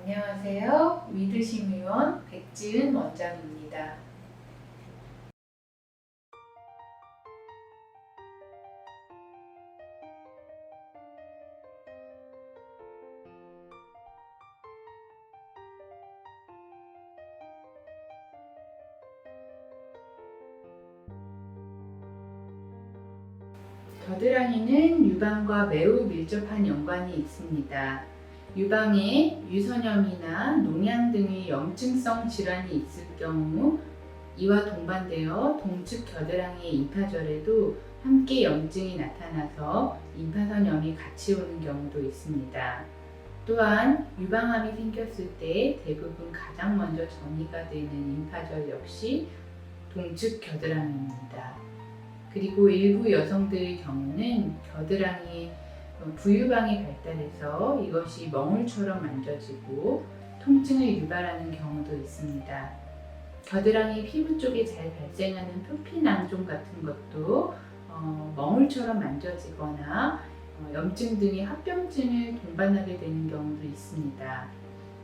안녕하세요. 위드심의원 백지은 원장입니다. 겨드랑이는 유방과 매우 밀접한 연관이 있습니다. 유방에 유선염이나 농양 등의 염증성 질환이 있을 경우 이와 동반되어 동측 겨드랑이의 임파절에도 함께 염증이 나타나서 임파선염이 같이 오는 경우도 있습니다. 또한 유방암이 생겼을 때 대부분 가장 먼저 전이가 되는 임파절 역시 동측 겨드랑이입니다. 그리고 일부 여성들의 경우는 겨드랑이 부유방이 발달해서 이것이 멍울처럼 만져지고 통증을 유발하는 경우도 있습니다. 겨드랑이 피부 쪽에 잘 발생하는 표피낭종 같은 것도 어, 멍울처럼 만져지거나 어, 염증 등의 합병증을 동반하게 되는 경우도 있습니다.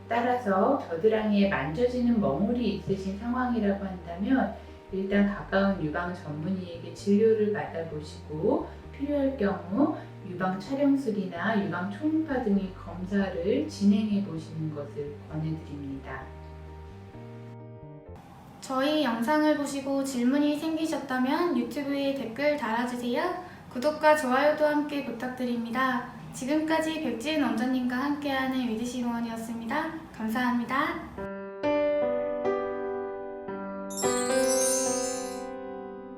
따라서 겨드랑이에 만져지는 멍울이 있으신 상황이라고 한다면 일단 가까운 유방 전문의에게 진료를 받아보시고 필요할 경우 유방 촬영술이나 유방 초음파 등의 검사를 진행해 보시는 것을 권해드립니다. 저희 영상을 보시고 질문이 생기셨다면 유튜브에 댓글 달아주세요. 구독과 좋아요도 함께 부탁드립니다. 지금까지 백지은 원장님과 함께하는 위드시공원이었습니다. 감사합니다.